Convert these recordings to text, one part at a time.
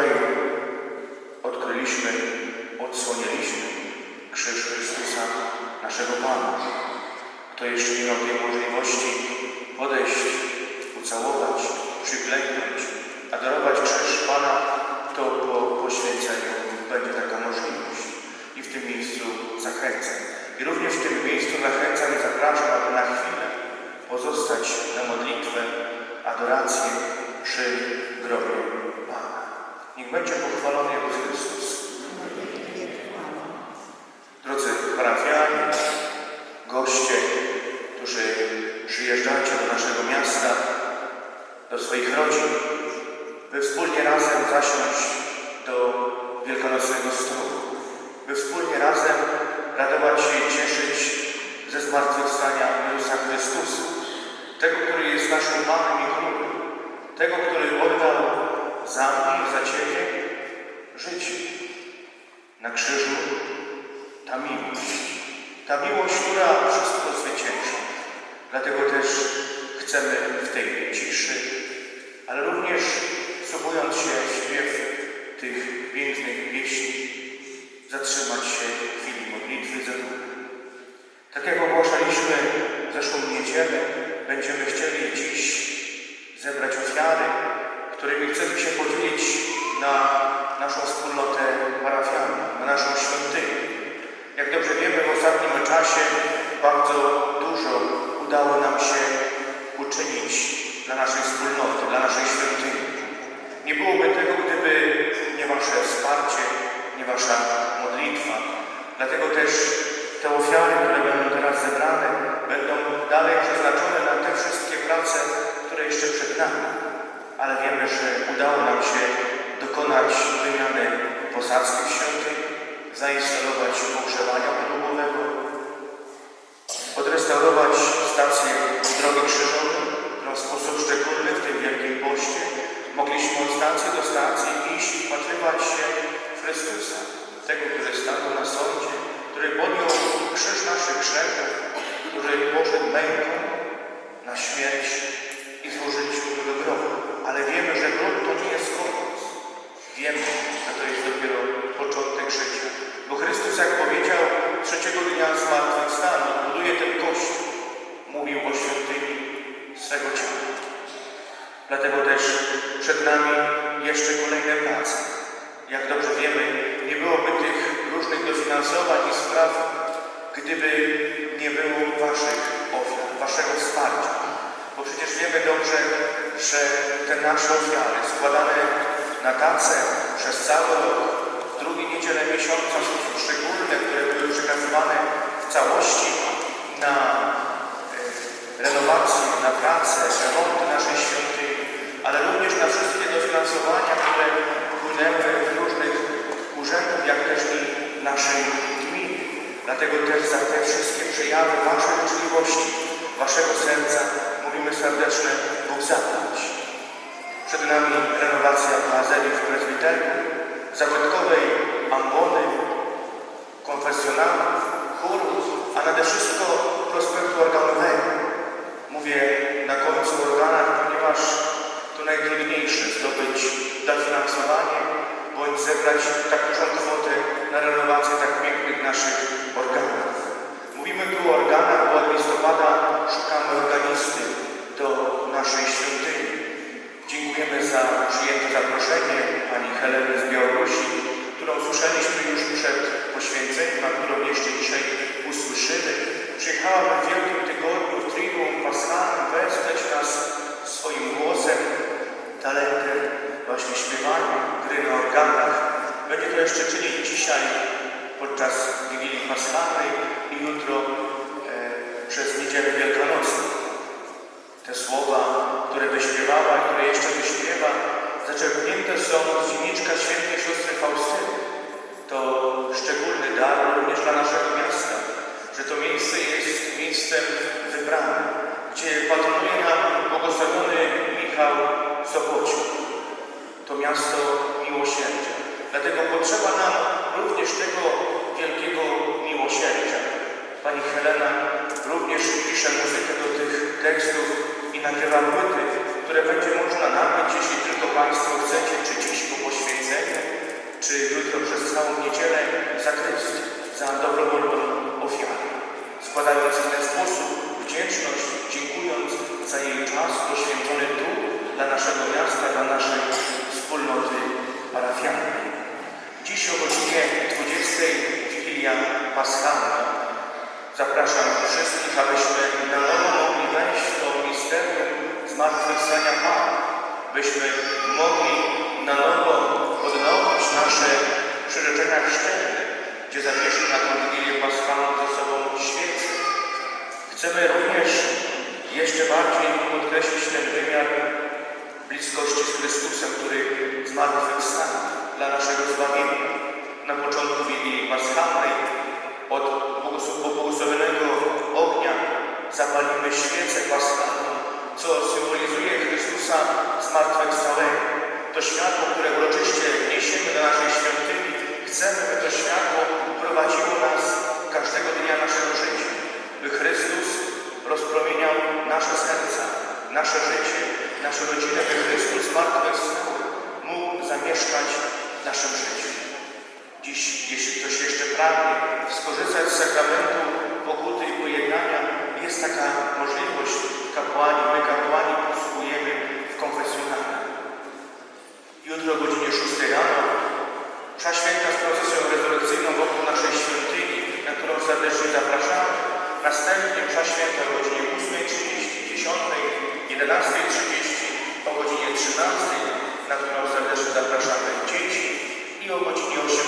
Wczoraj odkryliśmy, odsłoniliśmy krzyż Chrystusa, naszego Pana. Kto jeszcze nie miał tej możliwości podejść, ucałować, przyklęknąć, adorować krzyż Pana, to po poświęceniu będzie taka możliwość. I w tym miejscu zachęcam. I również w tym miejscu zachęcam i zapraszam, aby na chwilę pozostać na modlitwę, adorację przy grobie. Niech będzie pochwalony Jezus Chrystus. Drodzy parafianie, goście, którzy przyjeżdżacie do naszego miasta, do swoich rodzin, by wspólnie razem zasiąść do wielkanocnego stołu, by wspólnie razem radować się i cieszyć ze zmartwychwstania Jezusa Chrystusa, tego, który jest naszym Panem i Królem, tego, który oddał za mnie i za Ciebie życie na krzyżu ta miłość. Ta miłość, która wszystko zwycięża. Dlatego też chcemy w tej ciszy, ale również wsłuchując się w śpiew tych pięknych pieśni, zatrzymać się w chwili modlitwy za Bogiem. Tak jak ogłaszaliśmy zeszłą niedzielę, będziemy chcieli dziś zebrać ofiary, którymi chcemy się podzielić na naszą wspólnotę parafialną, na naszą świątynię. Jak dobrze wiemy, w ostatnim czasie bardzo dużo udało nam się uczynić dla naszej wspólnoty, dla naszej świątyni. Nie byłoby tego, gdyby nie Wasze wsparcie, nie Wasza modlitwa. Dlatego też te ofiary, które będą teraz zebrane, będą dalej przeznaczone na te wszystkie prace, które jeszcze przed nami. Ale wiemy, że udało nam się dokonać wymiany posadzki w świątyni, zainstalować pogrzewania podłogowego, odrestaurować stację drogi krzyżowej, którą w sposób szczególny w tym Wielkim Poście mogliśmy od stacji do stacji iść i wpatrywać się w Chrystusa, tego, który stanął na sądzie, który podjął krzyż naszych grzechów, który poszedł męką na śmierć i złożyliśmy go do grobu. Ale wiemy, że grób to nie jest koniec. Wiemy, że to jest dopiero początek życia. Bo Chrystus, jak powiedział, trzeciego dnia zmartwychwstanu, buduje ten kościół. Mówił o świątyni swego ciała. Też przed nami jeszcze kolejne prace. Jak dobrze wiemy, nie byłoby tych różnych dofinansowań i spraw, gdyby nie było Waszych ofiar, Waszego wsparcia. Bo przecież wiemy dobrze, że te nasze ofiary składane na tacę przez cały rok, w drugiej niedzielę miesiąca w sposób szczególny, które były przekazywane w całości na e, renowację, na pracę, remonty naszej świątyni, ale również na wszystkie dofinansowania, które płynęły w różnych urzędach, jak też i naszej gminy. Dlatego też za te wszystkie przejawy Waszej życzliwości, Waszego serca mówimy serdeczne Bóg zapłać. Przed nami renowacja bazylii w prezbiterium, zabytkowej ambony, konfesjonalów, chórów, a nade wszystko prospektu organowego. Mówię na końcu organach, ponieważ to najtrudniejsze zdobyć dofinansowanie bądź zebrać tak dużą kwotę na renowację tak pięknych naszych organów. Mówimy tu o organach, bo od listopada szukamy organisty do naszej świątyni. Dziękujemy za przyjęte zaproszenie pani Heleny z Białorusi, którą słyszeliśmy już przed poświęceniem, a którą jeszcze dzisiaj usłyszymy. Przyjechała w Wielkim Tygodniu w Triduum Paschalnym wesprzeć nas swoim głosem, talentem właśnie śpiewania, gry na organach. Będzie to jeszcze czynić dzisiaj podczas Paschalnej i jutro e, przez Niedzielę Wielkanocną. Te słowa, które wyśpiewała i które jeszcze wyśpiewa, zaczerpnięte są z dzienniczka świętej siostry Faustyny. To szczególny dar również dla naszego miasta, że to miejsce jest miejscem wybranym, gdzie patronuje nam błogosławiony Michał Sopociuk. To miasto miłosierdzia. Dlatego potrzeba nam również tego wielkiego Pani Helena również pisze muzykę do tych tekstów i nagrywa płyty, które będzie można nabyć, jeśli tylko Państwo chcecie, czy dziś po poświęceniu, czy jutro przez całą niedzielę za za dobrowolną ofiarę. Składając w ten sposób wdzięczność, dziękując za jej czas poświęcony tu, dla naszego miasta, dla naszej wspólnoty parafialnej. Dziś o godzinie 20 Wigilia Paschalna. Zapraszam wszystkich, abyśmy na nowo mogli wejść w to misterium zmartwychwstania Pana, byśmy mogli na nowo odnowić nasze przyrzeczenia chrzcielne, gdzie zabierzmy na tę Wigilię Paschalną ze sobą świecę. Chcemy również jeszcze bardziej podkreślić ten wymiar bliskości z Chrystusem, który zmartwychwstał dla naszego zbawienia. Na początku Wigilii Paschalnej od błogosł- pobłogosławionego ognia zapalimy świecę paschalną, co symbolizuje Chrystusa zmartwychwstałego. To światło, które uroczyście niesiemy do naszej świątyni, chcemy, by to światło prowadziło nas każdego dnia naszego życia, by Chrystus rozpromieniał nasze serca, nasze życie, nasze rodziny, by Chrystus zmartwychwstał mógł zamieszkać w naszym życiu. Dziś, jeśli ktoś jeszcze pragnie skorzystać z sakramentu pokuty i pojednania, jest taka możliwość. Kapłani, my kapłani posługujemy w konfesjonale. Jutro o godzinie 6 rano Msza Święta z procesją rezurekcyjną wokół naszej świątyni, na którą serdecznie zapraszamy. Następnie Msza Święta o godzinie 8.30, 10, 11.30, o godzinie 13, na którą serdecznie zapraszamy dzieci i o godzinie 18.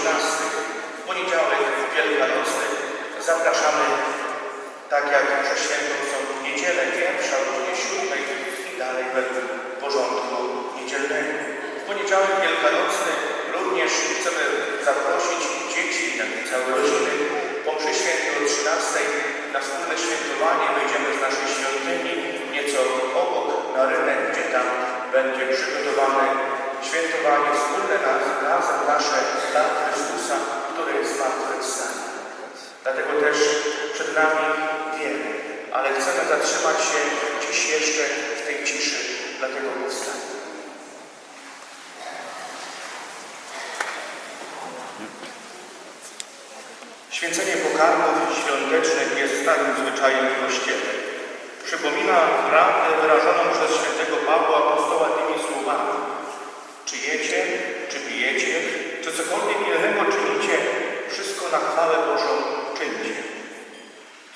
W poniedziałek wielkanocny zapraszamy, tak jak świętą są w niedzielę pierwsza godzinie 7 i dalej według porządku niedzielnego. W poniedziałek wielkanocny również chcemy zaprosić dzieci, całe rodziny po mszy o 13 na wspólne świętowanie. Wyjdziemy z naszej świątyni nieco obok na rynek, gdzie tam będzie przygotowane świętowanie wspólne raz- razem nasze dla Chrystusa, który jest zmartwychwstany. Dlatego też przed nami wiele, ale chcemy zatrzymać się dziś jeszcze w tej ciszy dla tego powstania. Święcenie pokarmów świątecznych jest starym zwyczajem w Kościele. Przypomina prawdę wyrażoną przez świętego Pawła apostoła tymi słowami. Czy jecie, czy pijecie, czy cokolwiek innego czynicie, wszystko na chwałę Bożą czyńcie.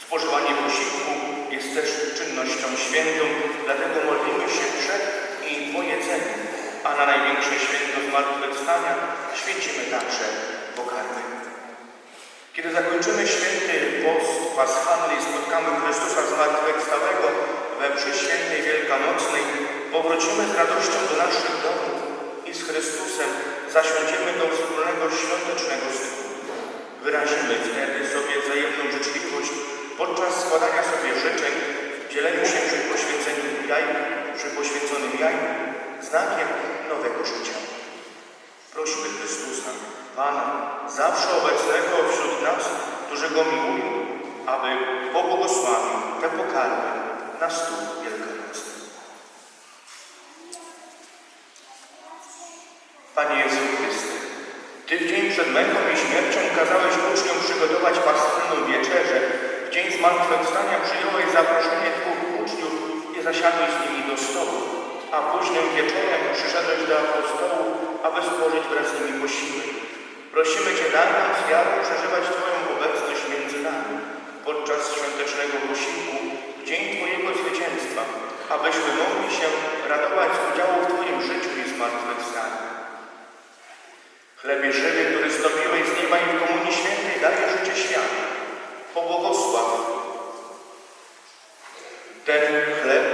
Spożywanie posiłku jest też czynnością świętą, dlatego modlimy się przed i po jedzeniu, a na największe święto zmartwychwstania święcimy także pokarmy. Kiedy zakończymy święty post paschalny i spotkamy Chrystusa zmartwychwstałego we mszy wielkanocnej, powrócimy z radością do naszych domów i z Chrystusem zasiądziemy do wspólnego świątecznego stołu. Wyrazimy wtedy sobie wzajemną życzliwość podczas składania sobie życzeń, dzieleniu się przy poświęceniu jajku, przy poświęconym jajku, znakiem nowego życia. Prośmy Chrystusa, Pana, zawsze obecnego wśród nas, którzy Go miłują, aby pobłogosławił te pokarmy na stół wielkanocny. Ty w dzień przed męką i śmiercią kazałeś uczniom przygotować paschalną wieczerzę. W dzień zmartwychwstania przyjąłeś zaproszenie dwóch uczniów i zasiadłeś z nimi do stołu, a późnym wieczorem przyszedłeś do apostołów, aby spożyć wraz z nimi posiłek. Prosimy Cię, daj nam z wiarą przeżywać Twoją obecność między nami podczas świątecznego posiłku w dzień Twojego zwycięstwa, abyśmy mogli się radować z udziału w Twoim życiu i zmartwychwstaniu. Chlebie który stąpiłeś z nieba i w Komunii Świętej daje życie światu. Pobłogosław ten chleb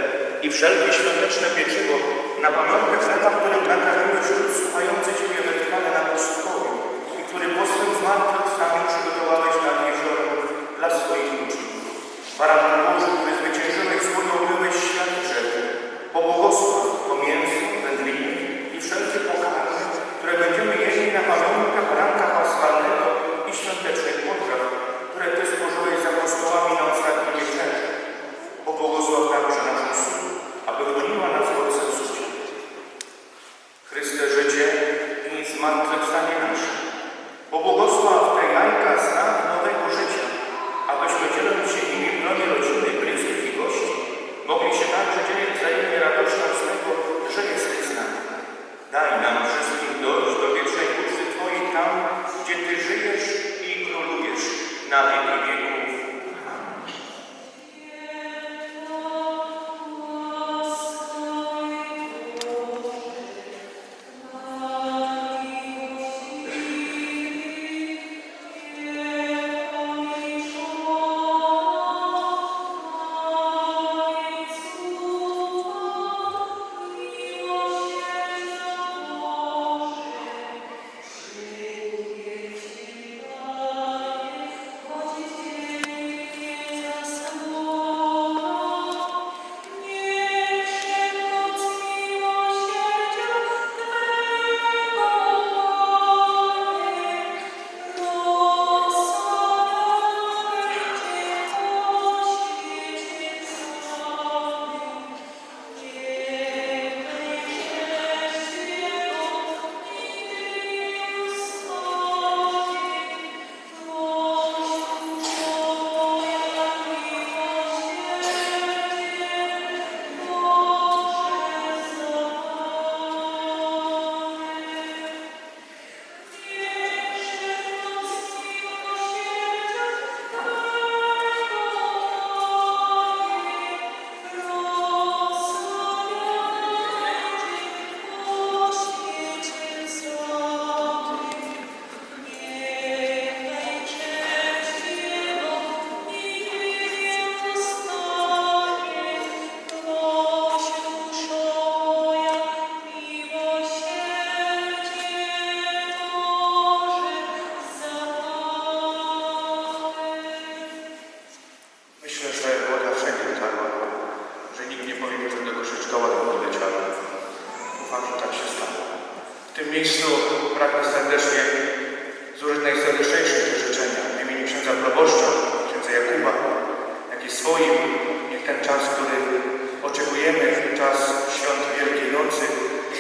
i wszelkie świąteczne pieczywo na pamiątkę chleba, którym nakarmił wśród słuchający Ciebie wytrwale na pustykowiu i który po swym zmartwychwstaniu przygotowałeś nad jeziorem dla swoich uczniów. Baran nadie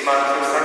zmartwychwstania